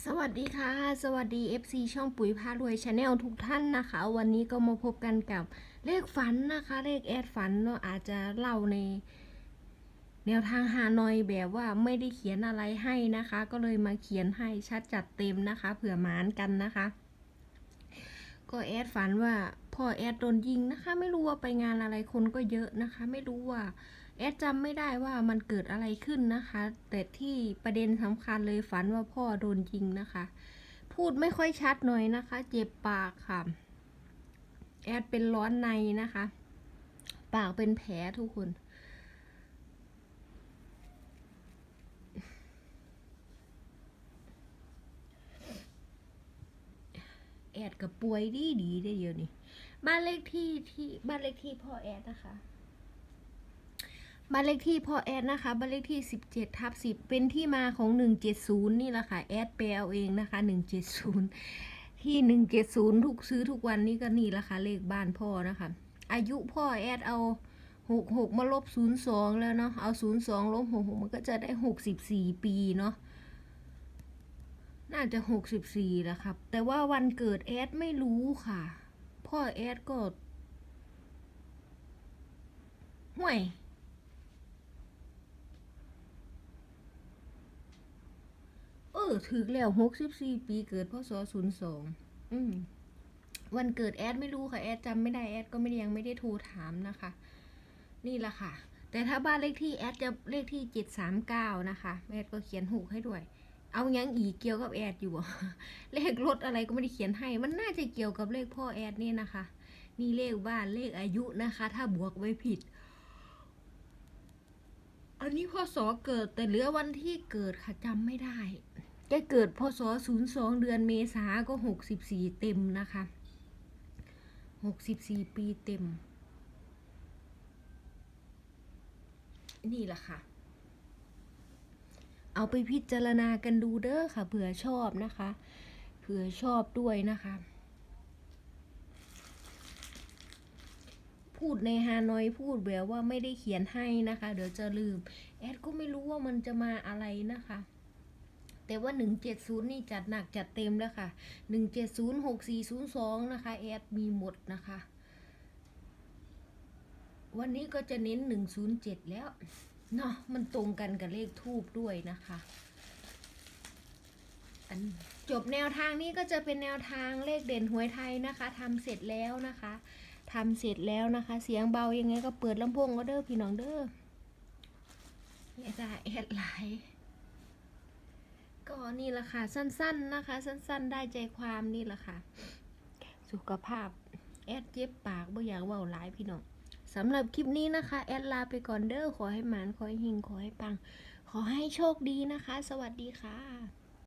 สวัสดีค่ะ สวัสดี FC ช่องปุ๋ยพารวยชาแนลทุกท่านนะคะ วันนี้ก็มาพบกันกับเลขฝันนะคะ เลขแอดฝันเนาะอาจจะเล่าใน แนวทางฮานอยแบบว่าไม่ได้เขียนอะไรให้นะคะ ก็เลยมาเขียนให้ชัดจัดเต็มนะคะ เผื่อหมานกันนะคะ ก็แอดฝันว่าพ่อแอดโดนยิงนะคะ ไม่รู้ว่าไปงานอะไรคนก็เยอะนะคะ ไม่รู้ว่า แอดจำไม่ได้ว่ามันเกิดอะไรขึ้นนะคะ แต่ที่ประเด็นสำคัญเลยฝันว่าพ่อโดนยิงนะคะ พูดไม่ค่อยชัดหน่อยนะคะ เจ็บปากค่ะ แอดเป็นร้อนในนะคะ ปากเป็นแผลทุกคนแอดกับป่วยดีดีได้เดียวนี่บ้านเลขที่ที่บ้านเลขที่พ่อแอดนะคะ บ้านเลขที่พ่อแอดนะคะบ้านเลขที่ 17ทับ10 เป็นที่มาของ 170 นี่แหละค่ะ แอดแปลเอาเองนะคะ 170 ที่ 170 ทุกซื้อทุกวันนี้ก็นี่แหละค่ะเลขบ้านพ่อนะคะ อายุพ่อแอดเอา 66 มาลบ 02 แล้วเนาะเอา 02 ลบ 66 มันก็จะได้ 64 ปีเนาะน่าจะ 64แล้วครับ แต่ว่าวันเกิดแอดไม่รู้ค่ะ พ่อแอดก็ห่วย เออ ถึกแล้วหกสิบสี่ปีเกิดพศศูนย์สองอืมวันเกิดแอดไม่รู้ค่ะ แอดจำไม่ได้แอดก็ไม่ได้ยังไม่ได้โทรถามนะคะ นี่แหละค่ะ แต่ถ้าบ้านเลขที่แอดจะเลขที่เจ็ดสามเก้านะคะแอดก็เขียนหูกให้ด้วย เอายังอีกเกี่ยวกับแอดอยู่อะเลขรถอะไรก็ไม่ได้เขียนให้ มันน่าจะเกี่ยวกับเลขพ่อแอดนี่นะคะ นี่เลขบ้านเลขอายุนะคะ ถ้าบวกไว้ผิดอันนี้พศเกิดแต่เหลือวันที่เกิดค่ะจำไม่ได้ แกเกิดพศ 02 เดือนเมษาก็ 64 เต็มนะคะ 64 ปีเต็ม นี่แหละค่ะ เอาไปพิจารณากันดูเด้อค่ะเผื่อชอบนะคะ เผื่อชอบด้วยนะคะ พูดในฮานอยพูดแบบว่าไม่ได้เขียนให้นะคะ เดี๋ยวจะลืม แอดก็ไม่รู้ว่ามันจะมาอะไรนะคะ แต่ว่า 170 นี่จัดหนักจัดเต็มแล้วค่ะ 170 6402 นะคะ แอดมีหมดนะคะ วันนี้ก็จะเน้น 107 แล้ว เนาะมันตรงกันกับเลขทูบด้วยนะคะันจบแนวทางนี้ก็จะเป็นแนวทางเลขเด่นหวยไทยนะคะทำเสร็จแล้วนะคะทำเสร็จแล้วนะคะ เสียงเบายังไงก็เปิดลำโพงก็เด้อพี่น้องเด้อเนี่ยจ้าแอดไลน์ ก็นี่แหละค่ะ สั้นๆนะคะ สั้น ๆ ได้ใจความนี่แหละค่ะ สุขภาพ แอดเย็บปากบ่อยากเว่าหลายพี่น้องสำหรับคลิปนี้นะคะ แอดลาไปก่อนเด้อขอให้หมาน ขอให้หิง ขอให้ปัง ขอให้โชคดีนะคะ สวัสดีค่ะ